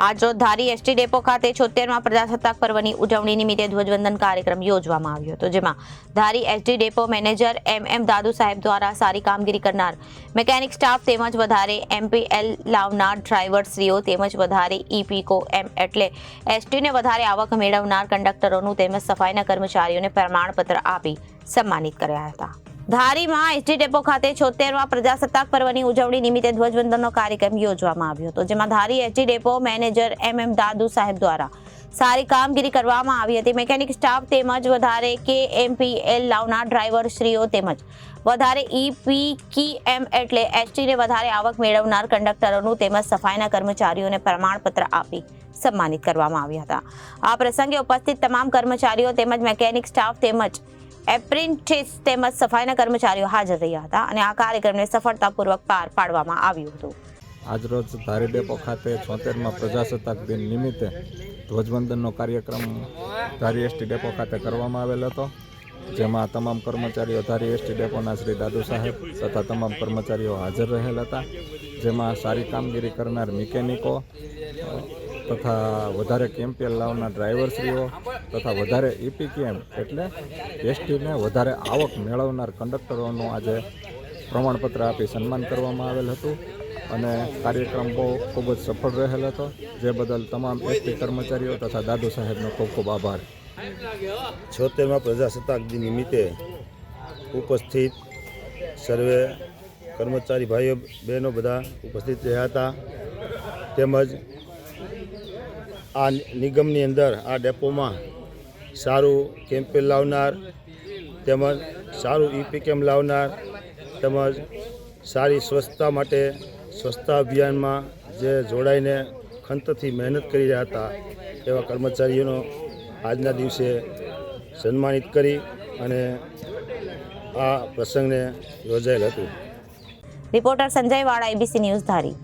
આજરોજ ધારી ST depot ખાતે છોતેરમાં પ્રજાસત્તાક પર્વની ઉજવણી નિમિત્તે ધ્વજવંદન કાર્યક્રમ યોજવામાં આવ્યો હતો, જેમાં Dhari ST depot manager M M Dadu Saheb દ્વારા સારી કામગીરી કરનાર મેકેનિક સ્ટાફ તેમજ વધારે એમપીએલ લાવનાર ડ્રાઈવરશ્રીઓ તેમજ વધારે ઈપીકો એમ એટલે એસટીને વધારે આવક મેળવનાર કંડક્ટરોનું તેમજ સફાઈના કર્મચારીઓને પ્રમાણપત્ર આપી સન્માનિત કર્યા હતા. ધારીમાં એસટી ડેપો ખાતે છોતેરમા પ્રજાસત્તાક પર્વની ઉજવણી નિમિત્તે ધ્વજવંદનનો કાર્યક્રમ યોજવામાં આવ્યો હતો, જેમાં Dhari ST depot manager M M Dadu Saheb દ્વારા સારી કામગીરી કરવામાં આવી હતી. મેકેનિક સ્ટાફ તેમજ વધારે કે એમપીએલ લાવનાર ડ્રાઈવરશ્રીઓ તેમજ વધારે ઈપી કી એમ એટલે એસટીને વધારે આવક મેળવનાર કંડક્ટરોનું તેમજ સફાઈના કર્મચારીઓને પ્રમાણપત્ર આપી સન્માનિત કરવામાં આવ્યા હતા. આ પ્રસંગે ઉપસ્થિત તમામ કર્મચારીઓ તેમજ મેકેનિક સ્ટાફ તેમજ એપ્રેન્ટિસ તેમજ સફાઈના કર્મચારીઓ હાજર રહ્યા હતા અને આ કાર્યક્રમને સફળતાપૂર્વક પાર પાડવામાં આવ્યું હતું. આજરોજ ધારી ડેપો ખાતે છોતેરમાં પ્રજાસત્તાક દિન નિમિત્તે ધ્વજવંદનનો કાર્યક્રમ ધારી એસટી ડેપો ખાતે કરવામાં આવેલ હતો, જેમાં તમામ કર્મચારીઓ ધારી એસટી ડેપોના શ્રી દાદુ સાહેબ તથા તમામ કર્મચારીઓ હાજર રહેલ હતા, જેમાં સારી કામગીરી કરનાર મિકેનિકો તથા વધારે કેમ્પિયર લાવનાર ડ્રાઈવરશ્રીઓ તથા વધારે ઇપીકેમ એટલે એસટીને વધારે આવક મેળવનાર કંડક્ટરોનું આજે પ્રમાણપત્ર આપી સન્માન કરવામાં આવેલ હતું અને કાર્યક્રમ બહુ ખૂબ જ સફળ રહેલ હતો. જે બદલ તમામ એસટી કર્મચારીઓ તથા દાદુ સાહેબનો ખૂબ ખૂબ આભાર. છોતેરમાં પ્રજાસત્તાક દિન નિમિત્તે ઉપસ્થિત સર્વે કર્મચારી ભાઈઓ, બહેનો બધા ઉપસ્થિત રહ્યા હતા. તેમજ આ નિગમની અંદર, આ ડેપોમાં સારું કેમ્પેન લાવનાર, તેમજ સારું ઈપી કેમ્પ લાવનાર, તેમજ સારી સ્વચ્છતા માટે સ્વચ્છતા અભિયાનમાં જે જોડાઈને ખંતથી મહેનત કરી રહ્યા હતા, એવા કર્મચારીઓનો આજના દિવસે સન્માનિત કરી અને આ પ્રસંગને યોજાયેલ હતું. રિપોર્ટર સંજય વાળા એબીસી ન્યૂઝ ધારી.